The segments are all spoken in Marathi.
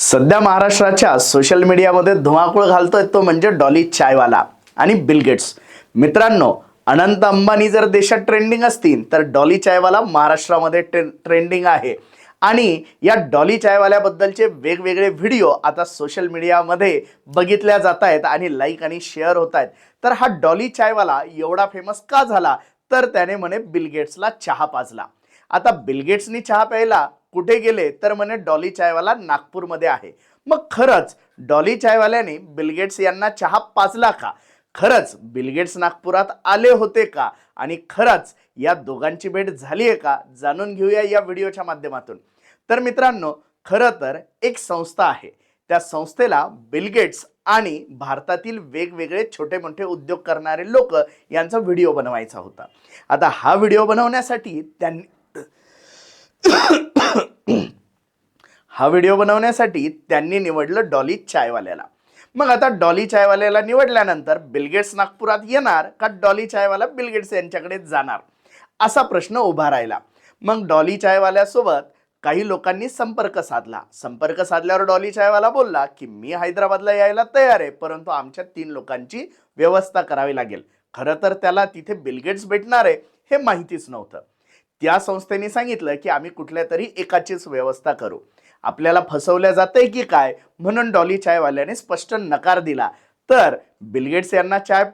सध्या महाराष्ट्राच्या सोशल मीडियामध्ये धुमाकूळ घालतोय तो म्हणजे डॉली चायवाला आणि बिल गेट्स. मित्रांनो अनंत अंबानी जर देशात ट्रेंडिंग असतील तर डॉली चायवाला महाराष्ट्रामध्ये ट्रे ट्रेंडिंग आहे. आणि या डॉली चायवाल्याबद्दलचे वेगवेगळे व्हिडिओ आता सोशल मीडियामध्ये बघितल्या जात आहेत आणि लाईक आणि शेअर होत आहेत. तर हा डॉली चायवाला एवढा फेमस का झाला? तर त्याने म्हणे बिल गेट्सला चहा पाजला. आता बिल गेट्सनी चहा प्यायला कुठे गेले तर म्हणे डॉली चायवाला नागपूरमध्ये आहे. मग खरंच डॉली चायवाल्याने बिलगेट्स यांना चहा पाजला का? खरंच बिलगेट्स नागपुरात आले होते का? आणि खरंच या दोघांची भेट झाली आहे का? जाणून घेऊया या व्हिडिओच्या माध्यमातून. तर मित्रांनो खरं तर एक संस्था आहे. त्या संस्थेला बिलगेट्स आणि भारतातील वेगवेगळे छोटे मोठे उद्योग करणारे लोक यांचा व्हिडिओ बनवायचा होता. आता हा व्हिडिओ बनवण्यासाठी त्यांनी हा व्हिडिओ बनवण्यासाठी त्यांनी निवडलं डॉली चायवाल्याला. मग आता डॉली चायवाल्याला निवडल्यानंतर बिलगेट्स नागपुरात येणार का डॉली चायवाला बिलगेट्स यांच्याकडे जाणार? असा प्रश्न उभा राहिला. मग डॉली चायवाल्यासोबत काही लोकांनी संपर्क साधला. संपर्क साधल्यावर डॉली चायवाला बोलला की मी हैदराबादला यायला तयार आहे परंतु आमच्या तीन लोकांची व्यवस्था करावी लागेल. खरं तर त्याला तिथे बिलगेट्स भेटणार आहे हे माहितीच नव्हतं. त्या संस्थेने सांगितलं की आम्ही कुठल्या तरी एकाचीच व्यवस्था करू. आपल्याला फसवल्या जातंय की काय? म्हणून डॉली चायवाल्याने स्पष्ट नकार दिला. तर बिलगेट्स यांना चाय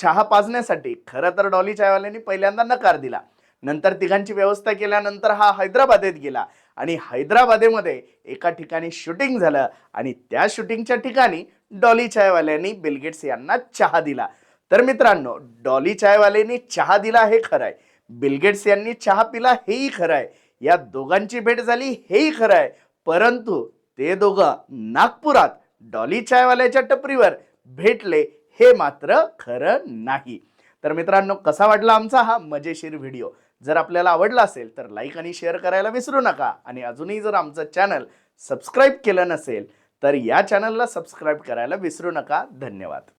चहा पाजण्यासाठी खरं तर डॉली चायवाल्याने पहिल्यांदा नकार दिला. नंतर तिघांची व्यवस्था केल्यानंतर हा हैदराबादेत गेला आणि हैदराबादेमध्ये एका ठिकाणी शूटिंग झालं आणि त्या शूटिंगच्या ठिकाणी डॉली चायवाल्यांनी बिलगेट्स यांना चहा दिला. तर मित्रांनो डॉली चायवाल्यांनी चहा दिला हे खरं आहे बिलगेट्स यांनी चहा पिला हेही खरं आहे या दोघांची भेट झाली हेही खरं आहे परंतु ते दोघं नागपुरात डॉली चायवाल्याच्या टपरीवर भेटले हे मात्र खरं नाही. तर मित्रांनो कसा वाटला आमचा हा मजेशीर व्हिडिओ? जर आपल्याला आवडला असेल तर लाईक आणि शेअर करायला विसरू नका. आणि अजूनही जर आमचं चॅनल सबस्क्राईब केलं नसेल तर या चॅनलला सबस्क्राईब करायला विसरू नका. धन्यवाद.